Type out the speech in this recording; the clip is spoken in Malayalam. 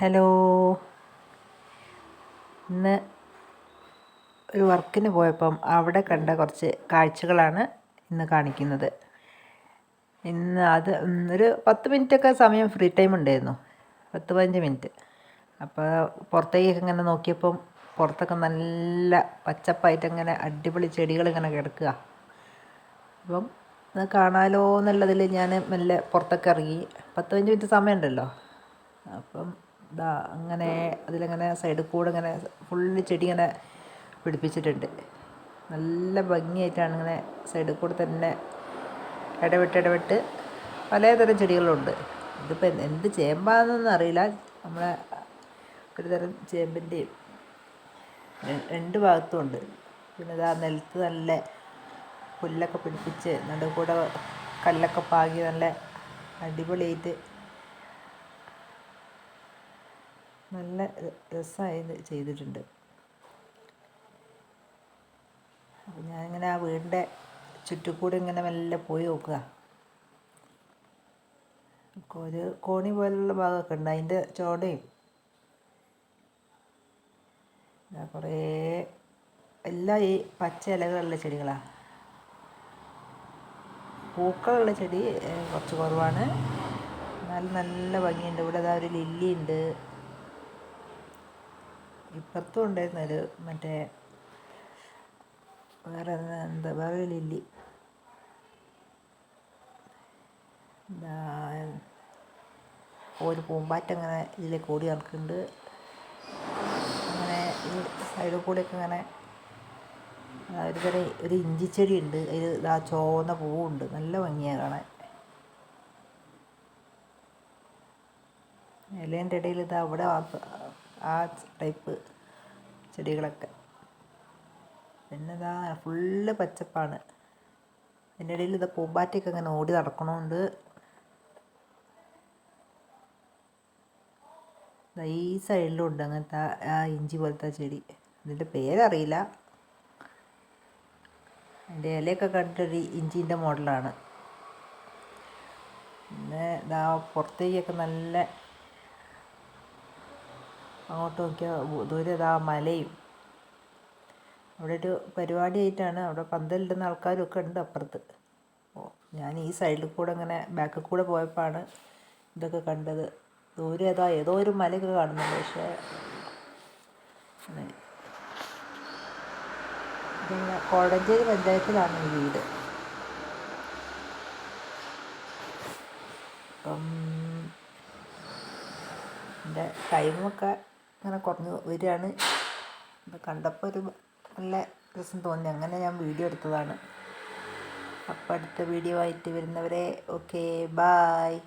ഹലോ. ഇന്ന് ഒരു വർക്കിന് പോയപ്പം അവിടെ കണ്ട കുറച്ച് കാഴ്ചകളാണ് ഇന്ന് കാണിക്കുന്നത്. ഇന്ന് അത് ഒരു പത്ത് മിനിറ്റൊക്കെ സമയം ഫ്രീ ടൈം ഉണ്ടായിരുന്നു. പത്ത് പതിനഞ്ച് മിനിറ്റ്. അപ്പോൾ പുറത്തേക്ക് ഇങ്ങനെ നോക്കിയപ്പം പുറത്തൊക്കെ നല്ല പച്ചപ്പായിട്ട് ഇങ്ങനെ അടിപൊളി ചെടികൾ ഇങ്ങനെ കിടക്കുക. അപ്പം അത് കാണാലോ എന്നുള്ളതിൽ ഞാൻ മെല്ലെ പുറത്തൊക്കെ ഇറങ്ങി. പത്ത് പതിനഞ്ച് മിനിറ്റ് സമയമുണ്ടല്ലോ. അപ്പം ഇതാ അങ്ങനെ അതിലങ്ങനെ സൈഡിൽ കൂടെ ഇങ്ങനെ ഫുള്ള് ചെടി ഇങ്ങനെ പിടിപ്പിച്ചിട്ടുണ്ട്. നല്ല ഭംഗിയായിട്ടാണ് ഇങ്ങനെ സൈഡിൽ കൂടെ തന്നെ ഇടവിട്ട് ഇടവിട്ട് പലതരം ചെടികളുണ്ട്. ഇതിപ്പോൾ എന്ത് ചേമ്പാണെന്നൊന്നും അറിയില്ല. നമ്മളെ ഒരു തരം ചേമ്പിന്റെയും രണ്ട് ഭാഗത്തും ഉണ്ട്. പിന്നെ ഇതാ നിലത്ത് നല്ല പുല്ലൊക്കെ പിടിപ്പിച്ച് നടുക്കൂടെ കല്ലൊക്കെ പാകി നല്ല അടിപൊളിയായിട്ട് നല്ല രസമായി ചെയ്തിട്ടുണ്ട്. അപ്പോൾ ഞാനിങ്ങനെ ആ വീടിന്റെ ചുറ്റുകൂടെ ഇങ്ങനെ മെല്ലെ പോയി നോക്കുക. ഒരു കോണി പോലുള്ള ഭാഗമൊക്കെ ഉണ്ട്. അതിന്റെ ചോടയും കുറേ എല്ലാം ഈ പച്ച ഇലകളുള്ള ചെടികളാണ് പൂക്കളുള്ള ചെടി കുറച്ച് കുറവാണ്. എന്നാലും നല്ല ഭംഗിയുണ്ട്. ഇവിടെ ഒരു ലില്ലി ഉണ്ട്. ഇപ്പുറത്തും ഉണ്ടായിരുന്നു മറ്റേ വേറെ എന്താ വേറെ ലില്ലി. ഒരു പൂമ്പാറ്റ അങ്ങനെ ഇതിലേക്ക് ഓടി നടക്കുന്നുണ്ട്. അങ്ങനെ ഈ സൈഡിൽ കൂടെയൊക്കെ അങ്ങനെ ഒരു തരം ഒരു ഇഞ്ചിച്ചെടി ഉണ്ട്. അതിൽ ആ ചോന്ന പൂവുണ്ട്. നല്ല ഭംഗിയാണ് കാണാൻ. ഇലേന്റെ ഇടയിൽ ഇത് അവിടെ ആ ടൈപ്പ് ചെടികളൊക്കെ. പിന്നെ ഇതാ ഫുള്ള് പച്ചപ്പാണ്. അതിന്റെ ഇടയിൽ ഇതാ പൂമ്പാറ്റയൊക്കെ ഇങ്ങനെ ഓടി നടക്കണമുണ്ട് ഈ സൈഡിലും ഉണ്ട് അങ്ങനത്തെ ആ ഇഞ്ചി പോലത്തെ ചെടി. അതിന്റെ പേരറിയില്ല. അതിന്റെ ഇലയൊക്കെ കണ്ടിട്ടൊരു ഇഞ്ചിന്റെ മോഡലാണ്. പിന്നെ ഇതാ പുറത്തേക്കൊക്കെ നല്ല അങ്ങോട്ട് നോക്കിയാൽ ദൂരെ ഇതാ മലയും. അവിടെ ഒരു പരിപാടിയായിട്ടാണ്. അവിടെ പന്തലിടുന്ന ആൾക്കാരും ഒക്കെ ഉണ്ട് അപ്പുറത്ത്. ഓ ഞാൻ ഈ സൈഡിൽ കൂടെ ഇങ്ങനെ ബാക്കിൽ കൂടെ പോയപ്പോഴാണ് ഇതൊക്കെ കണ്ടത്. ദൂരെ ഏതാ ഏതോ ഒരു മലയൊക്കെ കാണുന്നുണ്ട്. പക്ഷേ പിന്നെ കോടഞ്ചേരി പഞ്ചായത്തിലാണ് ഈ വീട്. അപ്പം എന്റെ ടൈമൊക്കെ അങ്ങനെ കുറഞ്ഞു വരികയാണ്. ഇത് കണ്ടപ്പോൾ ഒരു നല്ല രസം തോന്നി. അങ്ങനെ ഞാൻ വീഡിയോ എടുത്തതാണ്. അപ്പം അടുത്ത വീഡിയോ ആയിട്ട് വരുന്നവരെ ഓക്കെ ബായ്